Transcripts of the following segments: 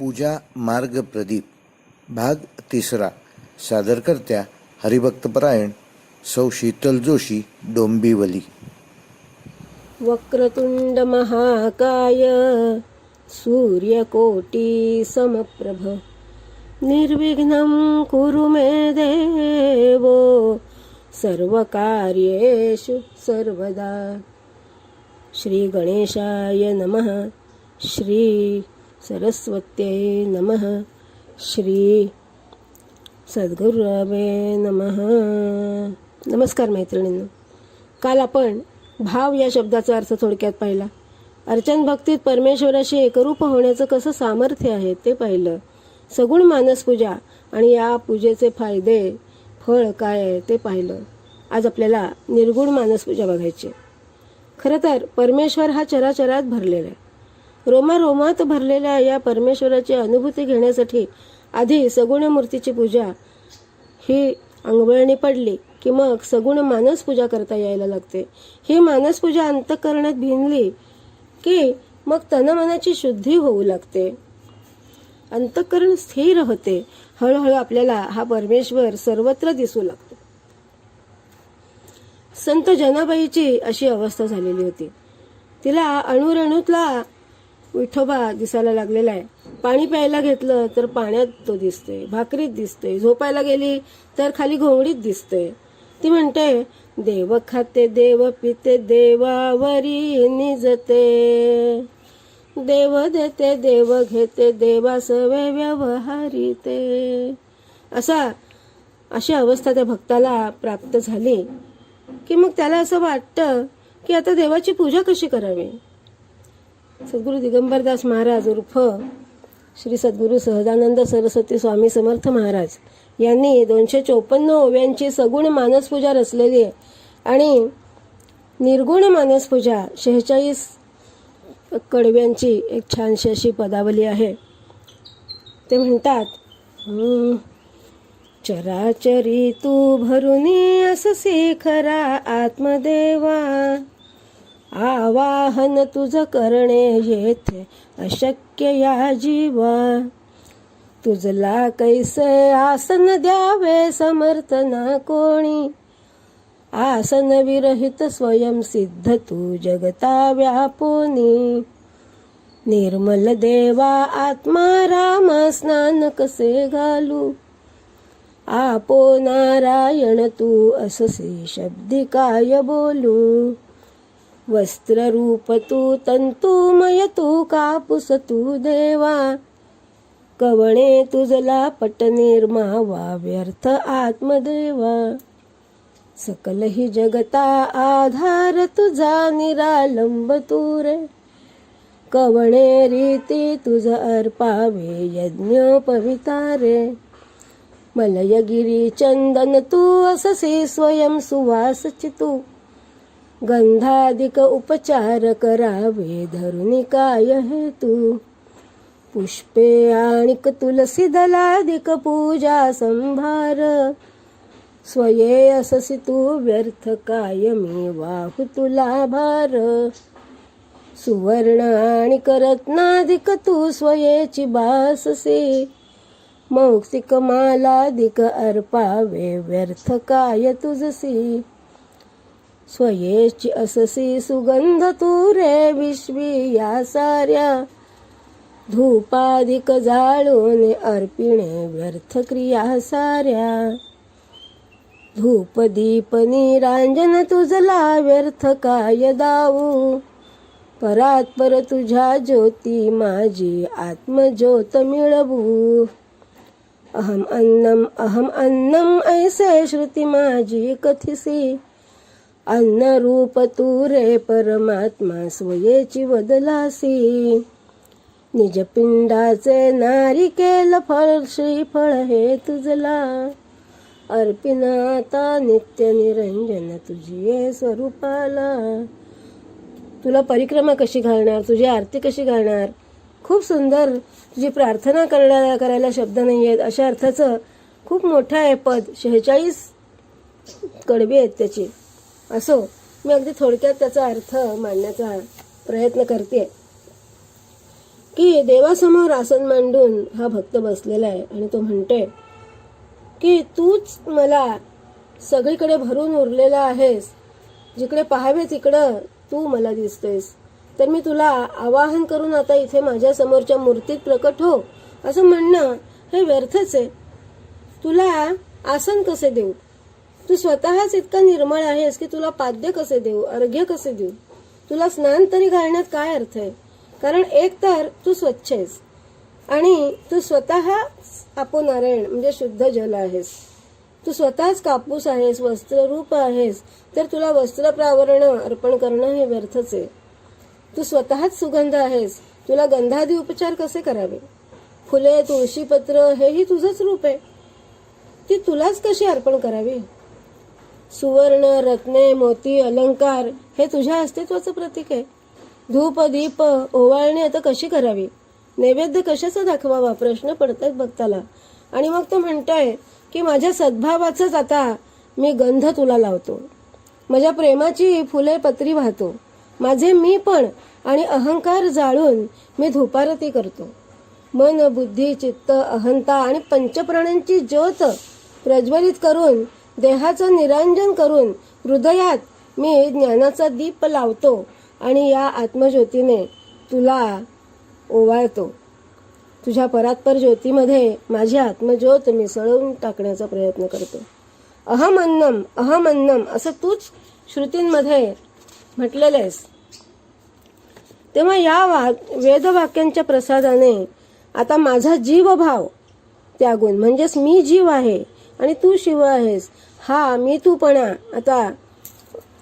पूजा मार्ग प्रदीप भाग तिसरा सादरकर्त्या हरिभक्तपरायण सौ शीतल जोशी डोंबिवली. वक्रतुंड महाकाय सूर्यकोटी समप्रभ. निर्विघ्नं कुरु मे देव सर्वकार्येषु सर्वदा. श्री गणेशाय नमः श्री सरस्वत्यै नमः। श्री सद्गुरुरावे नमः। नमस्कार मैत्रिणींनो। काल आपण भाव या शब्दाचा अर्थ थोडक्यात पाहिला. अर्चन भक्तीत परमेश्वराशी एकरूप होण्याचं कसं सामर्थ्य आहे ते पाहिलं. सगुण मानस पूजा आणि या पूजेचे फायदे फळ काय आहे ते पाहिलं. आज आपल्याला निर्गुण मानस पूजा बघायची आहे. खरं तर परमेश्वर हा चराचरात भरलेला आहे. रोमारोमात भरलेल्या या परमेश्वराची अनुभूती घेण्यासाठी आधी सगुण मूर्तीची पूजा ही अंगवळणी पडली की मग सगुण मानस पूजा करता यायला लागते. ही मानस पूजा अंतकरणात भिनली की मग तनमनाची शुद्धी होऊ लागते. अंतकरण स्थिर होते. हळूहळू आपल्याला हा परमेश्वर सर्वत्र दिसू लागतो. संत जनाबाईची अशी अवस्था झालेली होती. तिला अणुरणूतला विठोबा दिसायला लागलेला आहे. पाणी प्यायला घेतलं तर पाण्यात तो दिसतोय. भाकरीत दिसतोय. झोपायला गेली तर खाली घोंगडीत दिसतोय. ती म्हणते देव खाते देव पिते देवावरी निजते. देव देते देव घेते देवा सवे व्यवहारिते. असा अशी अवस्था त्या भक्ताला प्राप्त झाली. की मग त्याला असं वाटतं की आता देवाची पूजा कशी करावी? सद्गुरू दिगंबरदास महाराज उर्फ श्री सद्गुरू सहजानंद सरस्वती स्वामी समर्थ महाराज यांनी दोनशे चोपन्न ओव्यांची सगुण मानसपूजा रचलेली आहे. आणि निर्गुण मानसपूजा शेहेचाळीस कडव्यांची एक छानशी अशी पदावली आहे. ते म्हणतात चराचरी तू भरुनी अससी खरा आत्मदेवा आवाहन तुझ करणे येथे अशक्य या जीवा तुझला कैसे आसन द्यावे समर्थना कोणी? आसन विरहित स्वयं सिद्ध तू जगता व्यापुनी. निर्मल देवा आत्मा राम स्नान कसे घालू? आपो नारायण तू अससे शब्दी काय बोलू? वस्त्ररूप तू तंतुमय तू कापूस तू देवा. कवणे तुझला पट निर्मावा व्यर्थ आत्मदेवा. सकल ही जगता आधार तुझा निरालंब तू रे. कवणे रीती तुझ अर्पावे यज्ञोपवितारे मलयगिरी चंदन तू अससे स्वयं सुवास चितू गंधाधिक उपचार करावे धरुणी काय हेतू पुष्पे आणिक तुलसी दलाधिक पूजा संभार. स्वये अससी तू व्यर्थ काय मी वाहू तुला भार. सुवर्ण आणि रत्नाधिक तू स्वयेची बाससे. मौक्तिक मालाधिक अर्पावे व्यर्थ काय तुझसी? स्वयेची अससी सुगंध तू रे विश्वी या साऱ्या धूपाधिक जाळून अर्पिणे व्यर्थ क्रिया साऱ्या. धूप दीप निरांजन तुझला व्यर्थ काय दाऊ? परात्पर तुझ्या ज्योती माझी आत्मज्योत मिळवू. अहम अन्नम अहम अन्नम ऐसे श्रुती माझी कथिसी. अन्न रूप तू रे परमात्मा स्वयेची बदलासी. निज पिंडाचे नारिकेल फळ श्रीफळ हे तुझला. अर्पिनाता नित्य निरंजन तुझी स्वरूपाला. तुला परिक्रमा कशी घालणार? तुझी आरती कशी घालणार? खूप सुंदर तुझी प्रार्थना करण्याला करायला शब्द नाही आहेत अशा अर्थाचं खूप मोठं आहे पद. शेहेचाळीस कडवी आहेत त्याची. असो मी अगदी थोडक्यात त्याचा अर्थ मांडण्याचा प्रयत्न करते की देवासमोर आसन मांडून हा भक्त बसलेला आहे आणि तो म्हणतोय की तूच मला सगळीकडे भरून उरलेला आहेस जिकडे पाहावे तिकडं तू मला दिसतेस. तर मी तुला आवाहन करून आता इथे माझ्या समोरच्या मूर्तीत प्रकट हो असं म्हणणं हे व्यर्थच आहे. तुला आसन कसे देऊ? तू स्वतःच इतका निर्मळ आहेस की तुला पाद्य कसे देऊ अर्घ्य कसे देऊ? तुला स्नान तरी घालण्यात काय अर्थ आहे? कारण एक तर तू स्वच्छ आहेस आणि तू स्वतः आपो नारायण म्हणजे शुद्ध जल आहेस. तू स्वतःच कापूस आहेस वस्त्ररूप आहेस तर तुला वस्त्र प्रावरण अर्पण करणं हे व्यर्थच आहे. तू स्वतःच सुगंध आहेस तुला गंधादी उपचार कसे करावे? फुले तुळशीपत्र हेही तुझंच रूप आहे. ती तुलाच कशी अर्पण करावी? सुवर्ण रत्ने मोती अलंकार हे तुझ्या अस्तित्वाचं प्रतीक आहे. धूप दीप ओवाळणी आता कशी करावी? नैवेद्य कशाचा दाखवावा? प्रश्न पडतायत भक्ताला आणि मग तो म्हणतोय की माझ्या सद्भावाचंच आता मी गंध तुला लावतो. माझ्या प्रेमाची फुले पत्री वाहतो. माझे मी पण आणि अहंकार जाळून मी धुपारती करतो. मन बुद्धी चित्त अहंता आणि पंचप्राण्यांची ज्योत प्रज्वलित करून देहाचं निरांजन करून हृदयात मी ज्ञानाचा दीप लावतो आणि या आत्मज्योतीने तुला ओवाळतो. तुझ्या परात्पर ज्योतीमध्ये माझी आत्मज्योत मिसळून टाकण्याचा प्रयत्न करतो. अहमन्नम अहमन्नम असं तूच श्रुतींमध्ये म्हटलेलं आहेस तेव्हा या वा वेदवाक्यांच्या प्रसादाने आता माझा जीवभाव त्यागून म्हणजेच मी जीव आहे आणि तू शिव आहेस हा मी तूपणा आता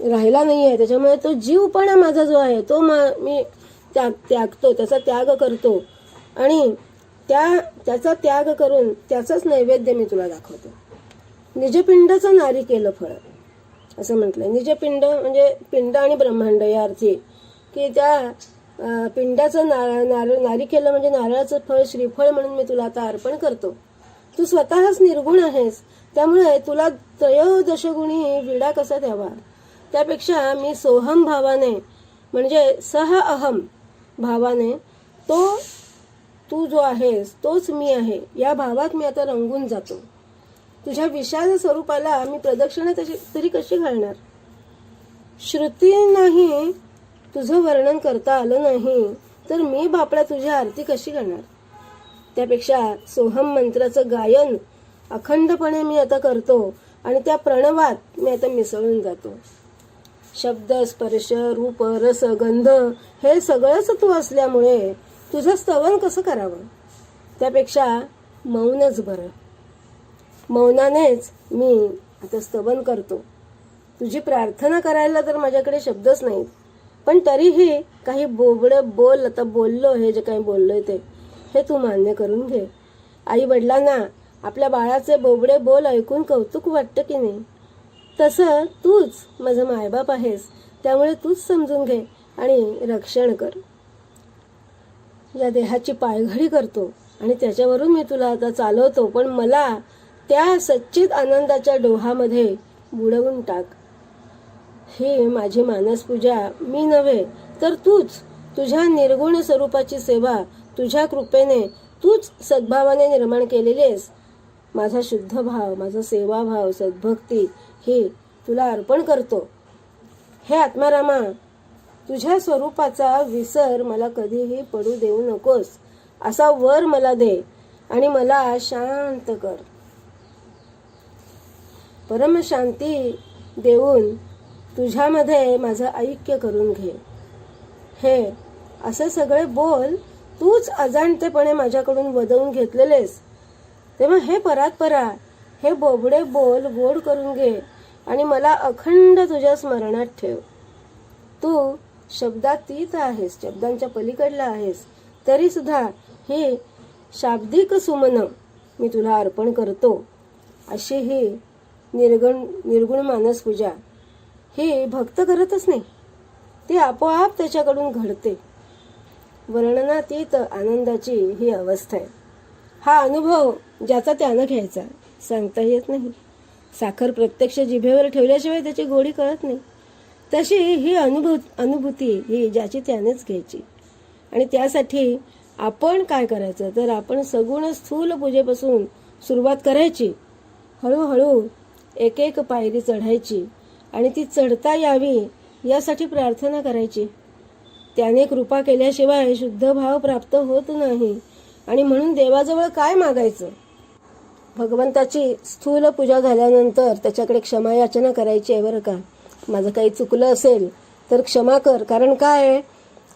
राहिला नाही आहे त्याच्यामुळे तो जीवपणा माझा जो आहे तो मा- मी त्याग त्यागतो त्याचा त्याग करतो. आणि त्या त्याचा त्याग करून त्याचाच नैवेद्य मी तुला दाखवतो. निजपिंडचं नारी केलं फळ. असं म्हटलंय. निजपिंड म्हणजे पिंड आणि ब्रह्मांड या अर्थी. की त्या पिंडाचं पिंडाचं नार नार- केलं म्हणजे नारळाचं फळ श्रीफळ म्हणून मी तुला आता अर्पण करतो. तू स्वतःच निर्गुण आहेस. त्यामुळे तुला त्रयोदशगुणी विडा कसा द्यावा? त्यापेक्षा मी सोहम भावाने म्हणजे सह अहम भावाने तो तू जो आहेस तोच मी आहे. या भावात मी आता रंगून जातो. तुझ्या विशाल स्वरूपाला मी प्रदक्षिणा तशी तरी कशी घालणार? श्रुती नाही तुझं वर्णन करता आलं नाही तर मी बापडा तुझी आरती कशी करणार? त्यापेक्षा सोहम मंत्राचं गायन अखंडपणे मी आता करतो आणि त्या प्रणवात मी आता मिसळून जातो. शब्द स्पर्श रूप रस गंध हे सगळंच तू असल्यामुळे तुझं स्तवन कसं करावं? त्यापेक्षा मौनच बरं. मौनानेच मी आता स्तवन करतो. तुझी प्रार्थना करायला तर माझ्याकडे शब्दच नाहीत. पण तरीही काही बोबडं बोल आता बोललो हे जे काही बोललोय ते. हे तू मान्य करून घे. आई वडिलांना आपल्या बाळाचे बोबडे बोल ऐकून कौतुक वाटतं की नाही? तसं तूच माझं मायबाप आहेस त्यामुळे तूच समजून घे आणि रक्षण कर. या देहाची पायघडी करतो आणि त्याच्यावरून मी तुला आता चालवतो पण मला त्या सच्चित आनंदाच्या डोहामध्ये बुडवून टाक. ही माझी मानसपूजा मी नव्हे तर तूच तुझ्या निर्गुण स्वरूपाची सेवा तुझ्या कृपेने तूच सद्भावाने निर्माण केलेली आहेस माझा शुद्ध भाव माझा सेवाभाव सद्भक्ती ही तुला अर्पण करतो. हे आत्मारामा तुझ्या स्वरूपाचा विसर मला कधीही पडू देऊ नकोस. असा वर मला दे आणि मला शांत कर. परमशांती देऊन तुझ्यामध्ये माझं ऐक्य करून घे. हे असं सगळे बोल तूच अजाणतेपणे माझ्याकडून वदवून घेतलेलेस. तेव्हा हे परात्परा हे बोबडे बोल गोड करून घे आणि मला अखंड तुझ्या स्मरणात ठेव. तू शब्दातीत आहेस शब्दांच्या पलीकडला आहेस. तरी सुद्धा हे शाब्दिक सुमन मी तुला अर्पण करतो. अशी ही निर्गुण निर्गुण मानस पूजा ही भक्त करतच नाही. ती आपोआप त्याच्याकडून घडते. वर्णनातीत आनंदाची ही अवस्था आहे. हा अनुभव ज्याचा त्यानं घ्यायचा सांगता येत नाही. साखर प्रत्यक्ष जिभेवर ठेवल्याशिवाय त्याची गोडी कळत नाही. तशी ही अनुभूत अनुभूती ही ज्याची त्यानेच घ्यायची. आणि त्यासाठी आपण काय करायचं? तर आपण सगुण स्थूल पूजेपासून सुरुवात करायची हळूहळू एक एक पायरी चढायची आणि ती चढता यावी यासाठी प्रार्थना करायची त्याने कृपा केल्याशिवाय शुद्ध भाव प्राप्त होत नाही. आणि म्हणून देवाजवळ काय मागायचं? भगवंताची स्थूल पूजा झाल्यानंतर त्याच्याकडे क्षमा याचना करायची आहे बरं का? माझं काही चुकलं असेल तर क्षमा कर. कारण काय आहे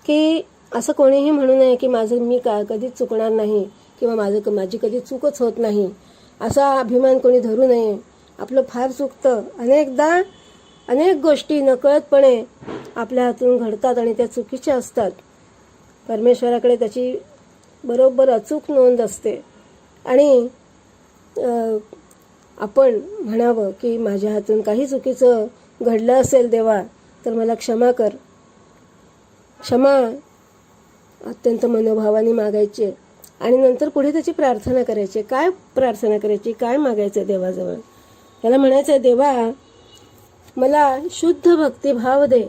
की असं कोणीही म्हणू नये की माझं मी का कधीच चुकणार नाही किंवा माझं माझी कधी चूकच होत नाही. असा अभिमान कोणी धरू नये. आपलं फार चुकतं. अनेकदा अनेक गोष्टी नकळतपणे आपल्या हातून घडतात आणि त्या चुकीच्या असतात. परमेश्वराकडे त्याची बरोबर अचूक नोंद असते. आणि आपण म्हणावं की माझ्या हातून काही चुकीचं घडलं असेल देवा तर मला क्षमा कर. क्षमा अत्यंत मनोभावाने मागायची आहे. आणि नंतर पुढे त्याची प्रार्थना करायची. काय प्रार्थना करायची? काय मागायचं देवाजवळ? त्याला म्हणायचं देवा मला शुद्ध भक्तिभाव दे.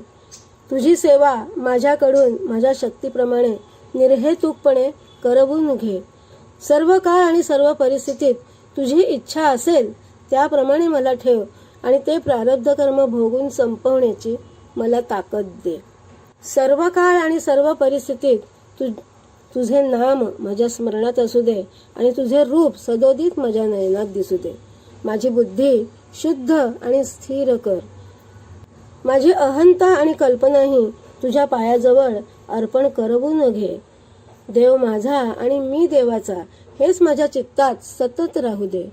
तुझी सेवा माझ्याकडून माझ्या शक्तीप्रमाणे निर्हेतुकपणे करवून घे. सर्व काळ आणि सर्व परिस्थितीत तुझी इच्छा असेल त्याप्रमाणे मला ठेव आणि ते प्रारब्ध कर्म भोगून संपवण्याची मला ताकद दे. सर्व काळ आणि सर्व परिस्थितीत तु तुझे नाम माझ्या स्मरणात असू दे आणि तुझे रूप सदोदित माझ्या नयनात दिसू दे. माझी बुद्धी शुद्ध आणि स्थिर कर. माझी अहंता आणि कल्पनाही तुझ्या पायाजवळ अर्पण करवून घे देव माझा आणि मी देवाचा हेच माझ्या चित्तात सतत राहू दे.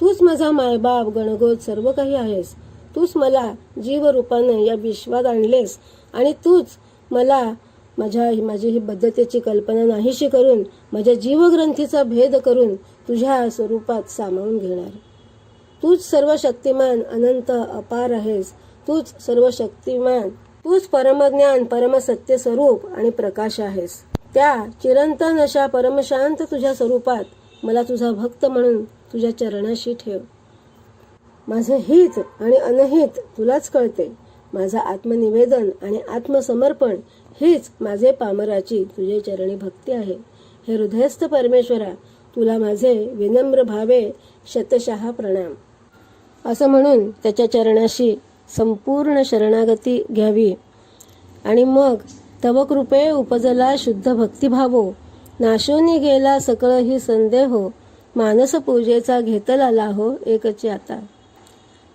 तूच माझा मायबाप गणगोत सर्व काही आहेस. तूच मला जीवरूपाने या विश्वात आणलेस आणि तूच मला माझ्या माझी ही बद्धतेची कल्पना नाहीशी करून माझ्या जीवग्रंथीचा भेद करून तुझ्या स्वरूपात सामावून घेणार. तूच सर्व शक्तिमान अनंत अपार आहेस. तूच सर्व शक्तिमान. तूच परमज्ञान परमसत्य स्वरूप आणि प्रकाश आहेस. त्या चिरंतन अशा परमशांत तुझ्या स्वरूपात मला तुझा भक्त म्हणून तुझ्या चरणाशी ठेव. माझं हित आणि अनहित तुलाच कळते. माझं आत्मनिवेदन आणि आत्मसमर्पण हीच माझे पामराची तुझे चरणी भक्ती आहे. हे हृदयस्थ परमेश्वरा तुला माझे विनम्र भावे शतशहा प्रणाम. असं म्हणून त्याच्या चरणाशी संपूर्ण शरणागती घ्यावी. आणि मग तव कृपे उपजला शुद्ध भक्तिभावो. नाशोनी गेला सकळ ही संदेहो. मानस पूजेचा घेतला लाहो एकची आता.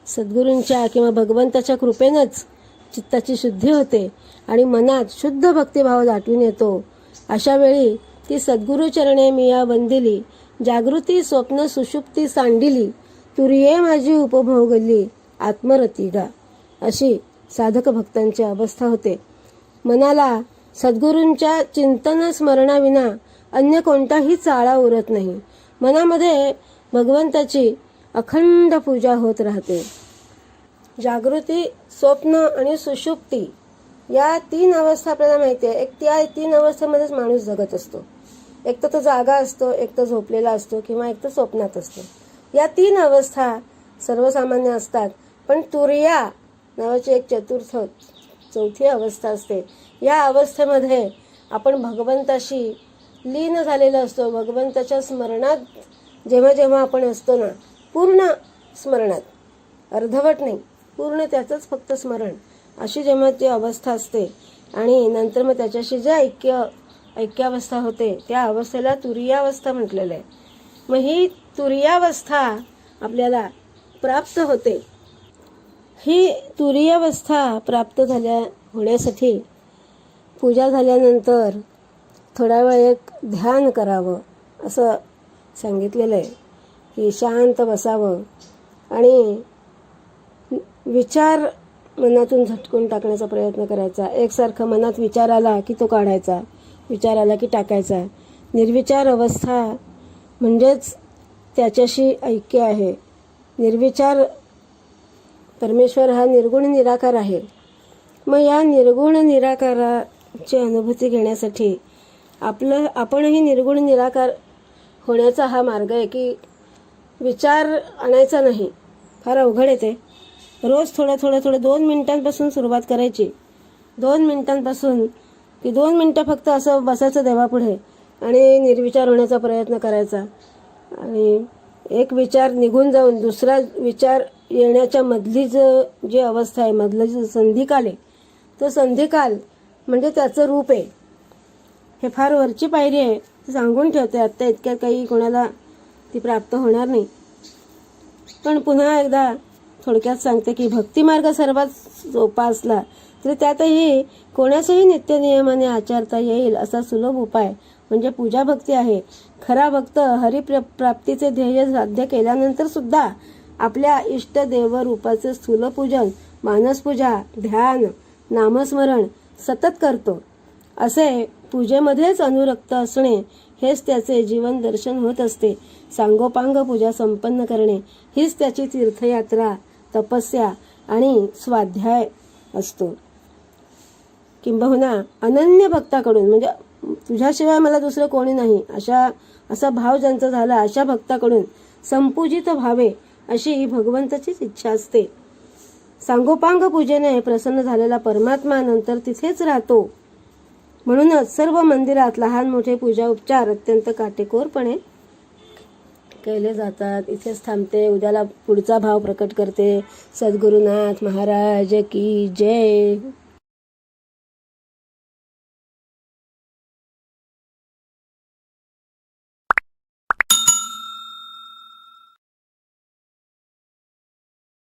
सद्गुरूंच्या किंवा भगवंताच्या कृपेनंच चित्ताची शुद्धी होते आणि मनात शुद्ध भक्तिभाव दाटून येतो. अशा वेळी ती सद्गुरुचरणे मिया बंदिली जागृती स्वप्न सुषुप्ती सांडिली. तुरिये माझी उपभोगली. आत्मरती गा अशी साधक भक्तांची अवस्था होते. मनाला सद्गुरूंच्या चिंतन स्मरणाविना अन्य कोणताही चाळा उरत नाही. मनामध्ये भगवंताची अखंड पूजा होत राहते. जागृती स्वप्न आणि सुषुप्ती या तीन अवस्था आपल्याला माहिती आहे. एक त्या तीन अवस्थेमध्येच माणूस जगत असतो. एक तर तो जागा असतो एक तर झोपलेला असतो किंवा एक तर स्वप्नात असतो. या तीन अवस्था सर्वसामान्य असतात. पण तुर्या नावाची एक चतुर्थ चौथी अवस्था असते. या अवस्थेमध्ये आपण भगवंताशी लीन झालेला असतो. भगवंताच्या स्मरणात जेव्हा जेव्हा आपण असतो ना पूर्ण स्मरणात. अर्धवट नाही पूर्ण त्याचंच फक्त स्मरण. अशी जेव्हा ती अवस्था असते आणि नंतर मग त्याच्याशी जे ऐक्य ऐक्यावस्था होते त्या अवस्थेला तुरीयावस्था म्हटलेलं आहे. मग ही तुरीयावस्था आपल्याला प्राप्त होते. ही तुरीयावस्था प्राप्त झाल्या होण्यासाठी पूजा झाल्यानंतर थोडा वेळ एक ध्यान करावं असं सांगितलेलं आहे. की शांत बसावं आणि विचार मनातून झटकून टाकण्याचा प्रयत्न करायचा. एकसारखा मनात विचार आला की तो काढायचा विचार आला की टाकायचा. निर्विचार अवस्था म्हणजेच त्याच्याशी ऐक्य आहे. निर्विचार परमेश्वर हा निर्गुण निराकार आहे. मग या निर्गुण निराकाराची अनुभूती घेण्यासाठी आपलं आपणही निर्गुण निराकार होण्याचा हा मार्ग आहे की विचार आणायचा नाही. फार अवघड येते रोज थोडं थोडं थोडं दोन मिनिटांपासून सुरुवात करायची. दोन मिनिटांपासून की दोन मिनटं फक्त असं बसायचं देवापुढे आणि निर्विचार होण्याचा प्रयत्न करायचा. आणि एक विचार निघून जाऊन दुसरा विचार येण्याच्या मधली जी अवस्था आहे मधलं जे संधिकाल आहे तो संधिकाल म्हणजे त्याचं रूप आहे. हे फार वरची पायरी आहे. सांगून ठेवते आत्ता इतक्या काही कोणाला ती प्राप्त होणार नाही. पण पुन्हा एकदा थोडक्यात सांगते की भक्तिमार्ग सर्वात सोपा असला तरी त्यातही कोणाच्याही नित्यनियमाने आचारता येईल असा सुलभ उपाय म्हणजे पूजा भक्ती आहे. खरा भक्त हरिप्र प्राप्तीचे ध्येय साध्य केल्यानंतर सुद्धा आपल्या इष्टदेव रूपाचे स्थूलपूजन मानसपूजा ध्यान नामस्मरण सतत करतो. असे पूजेमध्येच अनुरक्त असणे हेच त्याचे जीवन दर्शन होत असते. सांगोपांग पूजा संपन्न करणे हीच त्याची तीर्थयात्रा तपस्या आणि स्वाध्याय असतो. किंबहुना अनन्य भक्ताकडून म्हणजे तुझ्याशिवाय मला दुसरं कोणी नाही अशा असा भाव ज्यांचा झाला अशा भक्ताकडून संपूजित व्हावे अशी ही भगवंताचीच इच्छा असते. सांगोपांग पूजेने प्रसन्न झालेला परमात्मा नंतर तिथेच राहतो. म्हणूनच सर्व मंदिरात लहान मोठे पूजा उपचार अत्यंत काटेकोरपणे केले जातात. इथेच थांबते उद्याला पुढचा भाव प्रकट करते. सद्गुरुनाथ महाराज की जय.